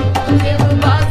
नाही देव